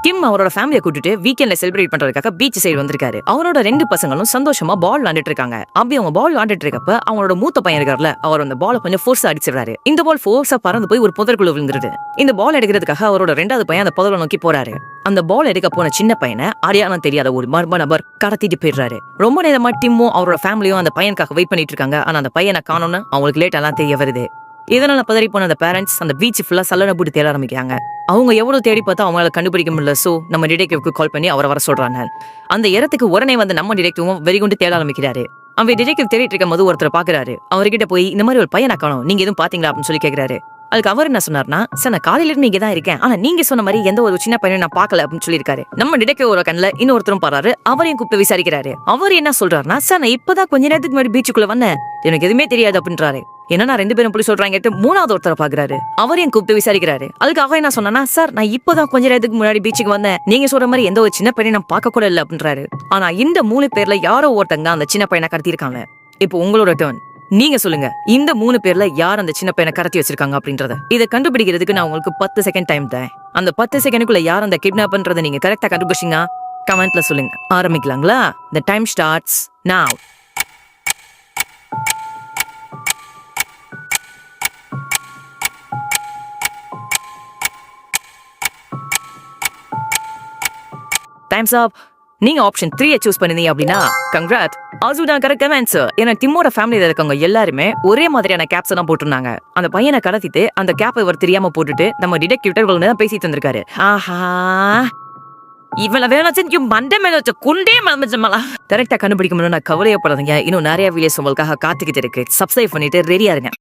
கிம் அவரோட ஃபேமிலியை கூட்டிட்டு வீக்கெண்ட்ல செலிப்ரேட் பண்றதுக்காக பீச் சைடு வந்திருக்காரு. அவரோட ரெண்டு பசங்களும் சந்தோஷமா பால் விளாண்டுட்டு இருக்காங்க அப்படி அவங்க பால் விளாண்டுட்டு இருக்கப்ப அவனோட மூத்த பையன் இருக்கார்ல அவர் அந்த பாலை கொஞ்சம் ஃபோர்ஸா அடிச்சிடுறாரு. இந்த பால் ஃபோர்ஸா பறந்து போய் ஒரு புதற்குள்ள விழுந்துருது. இந்த பால் எடுக்கிறதுக்காக அவரோட ரெண்டாவது பையன் அந்த புதரை நோக்கி போறாரு. அந்த பால் எடுக்க போன சின்ன பையனை அடையாளம் தெரியாத ஒரு மர்ம நபர் கடத்திட்டு போயிடுறாரு. ரொம்ப நேரமா டிம்மும் அவரோட ஃபேமிலியும் அந்த பையனுக்காக வெயிட் பண்ணிட்டு இருக்காங்க. ஆனா அந்த பையனை காணோம்னு அவங்களுக்கு லேட் எல்லாம் தெரிய வருது. இதனால பதறி போன அந்த பேரண்ட்ஸ் அந்த பீச் ஃபுல்லா சல்லன போட்டு தேட ஆரம்பிக்கிறாங்க. அவங்க எவ்வளவு தேடி பார்த்தா அவங்களால கண்டுபிடிக்க முடியல. ஸோ நம்ம டிடெக்டிவ்க்கு கால் பண்ணி அவரை வர சொல்கிறாங்க அந்த இடத்துக்கு உடனே வந்து நம்ம டிடெக்டிவும் வெறிகுண்டு தேட ஆரம்பிக்கிறாரு. அவன் டிடெக்டிவ் தேடிட்டு இருக்கும் போது ஒருத்தர் பார்க்குறாரு அவர்கிட்ட போய் இந்த மாதிரி ஒரு பையனை காணும். நீங்கள் எதுவும் பார்த்தீங்களா அப்படின்னு சொல்லி கேட்குறாரு அதுக்கு அவர் என்ன சொன்னார்னா சார் நான் காலையில இருந்து தான் இருக்கேன். ஆனா நீங்க சொன்ன மாதிரி எந்த ஒரு சின்ன பையனை நான் பார்க்கல அப்படின்னு சொல்லியிருக்காரு. நம்ம டிடெக்டிவ் ஒரு கண்ணில் இன்னொருத்தரும் பாராரு அவரையும் கூப்பிட்டு விசாரிக்கிறாரு. அவர் என்ன சொல்றாருன்னா சார் நான் இப்போதான் கொஞ்ச நேரத்துக்கு முன்னாடி பீச்சுக்குள்ள வந்தேன். எனக்கு எதுவுமே தெரியாது அப்படின்றாரு. என்ன நான் ரெண்டு பேரும் புள்ளி சொல்றாங்க மூணாவது ஒருத்தரை பாக்குறாரு. அவரையும் கூப்பிட்டு விசாரிக்கிறாரு? அதுக்கு என்ன சொன்னா சார் நான் இப்பதான் கொஞ்ச நேரத்துக்கு முன்னாடி பீச்சுக்கு வந்தேன். நீங்க சொல்ற மாதிரி எந்த ஒரு சின்ன பையனை நான் பார்க்க கூட இல்ல அப்படின்றாரு. ஆனா இந்த மூணு பேர்ல யாரோ ஒருத்தங்க அந்த சின்ன பையனை கடத்திருக்காங்க இப்போ உங்களோட டேர்ன் நீங்க சொல்லுங்க இந்த மூணு பேர்ல யார் அந்த சின்ன பையனை கடத்தி வச்சிருக்காங்க அப்படின்றத. இதை கண்டுபிடிக்கிறதுக்கு நான் உங்களுக்கு பத்து செகண்ட் டைம் தரேன். அந்த பத்து செகண்டுக்குள்ள யார் அந்த கிட்னாப்ன்றதை நீங்க கரெக்டா கண்டுபிடிச்சிங்க கமெண்ட்ல சொல்லுங்க. ஆரம்பிக்கலாங்களா? த டைம் ஸ்டார்ட்ஸ் நான் டைம்ஸ் அப் நீங்க ஆப்ஷன் த்ரீயை சூஸ் பண்ணிருந்தீங்க அப்படின்னா கங்க்ராட் அதுதான் கரெக்ட் ஆன்சர் ஏன்னா டிம்மோட ஃபேமிலியில இருக்கவங்க எல்லாருமே ஒரே மாதிரியான கேப்ஸ் தான் போட்டிருந்தாங்க. அந்த பையனை கடத்திட்டு அந்த கேப் இவர் தெரியாம போட்டுட்டு நம்ம டிடெக்டிவ்டர் தான் பேசிட்டு வந்திருக்காரு. ஆஹா. இவள வேலை செஞ்சு மண்டை மேல வச்ச குண்டே மலமிச்சமலா கரெக்டா கண்டுபிடிக்க முடியும் நான் கவலையப்படாதீங்க இன்னும் நிறைய வீடியோஸ் உங்களுக்காக காத்துக்கிட்டு இருக்கு. சப்ஸ்கிரைப் பண்ணிட்டு ரெடியா இருங்க.